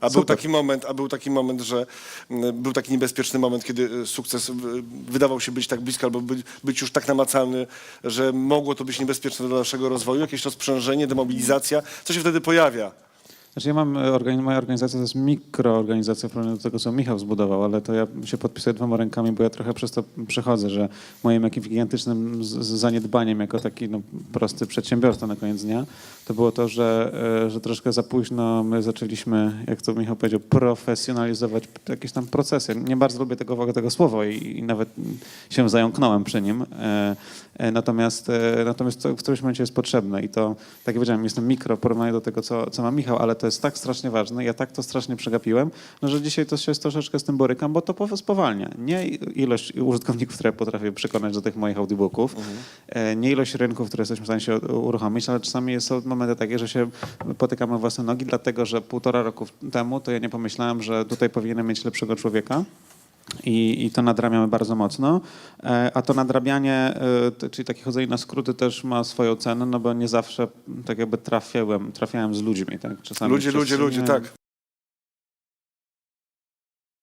A był Super. taki moment, a był taki moment, że mm, był taki niebezpieczny moment, kiedy e, sukces w- wydawał się być tak blisko albo być, być już tak namacalny, że mogło to być niebezpieczne dla naszego rozwoju, jakieś to sprzężenie, demobilizacja. Co się wtedy pojawia? Znaczy ja mam, e, organi- moja organizacja to jest mikroorganizacja w porównaniu do tego, co Michał zbudował, ale to ja się podpisuję dwoma rękami, bo ja trochę przez to przechodzę, że moim jakimś gigantycznym zaniedbaniem jako taki no, prosty przedsiębiorca na koniec dnia, to było to, że, e, że troszkę za późno my zaczęliśmy, jak to Michał powiedział, profesjonalizować jakieś tam procesy. Nie bardzo lubię tego, tego słowa i, i nawet się zająknąłem przy nim. E, Natomiast, natomiast to w którymś momencie jest potrzebne i to, tak jak powiedziałem, jestem mikro w porównaniu do tego, co, co ma Michał, ale to jest tak strasznie ważne, ja tak to strasznie przegapiłem, no, że dzisiaj to się troszeczkę z tym borykam, bo to po- spowalnia. Nie ilość użytkowników, które potrafię przekonać do tych moich audiobooków, e, nie ilość rynków, które jesteśmy w stanie się uruchomić, ale czasami są momenty takie, że się potykamy o własne nogi, dlatego że półtora roku temu to ja nie pomyślałem, że tutaj powinienem mieć lepszego człowieka. I, I to nadrabiamy bardzo mocno. E, A to nadrabianie, e, czyli takie chodzenie na skróty też ma swoją cenę, no bo nie zawsze tak jakby trafiałem, trafiałem z ludźmi. Tak? Czasami Ludzie, ludzie, ludzie, tak.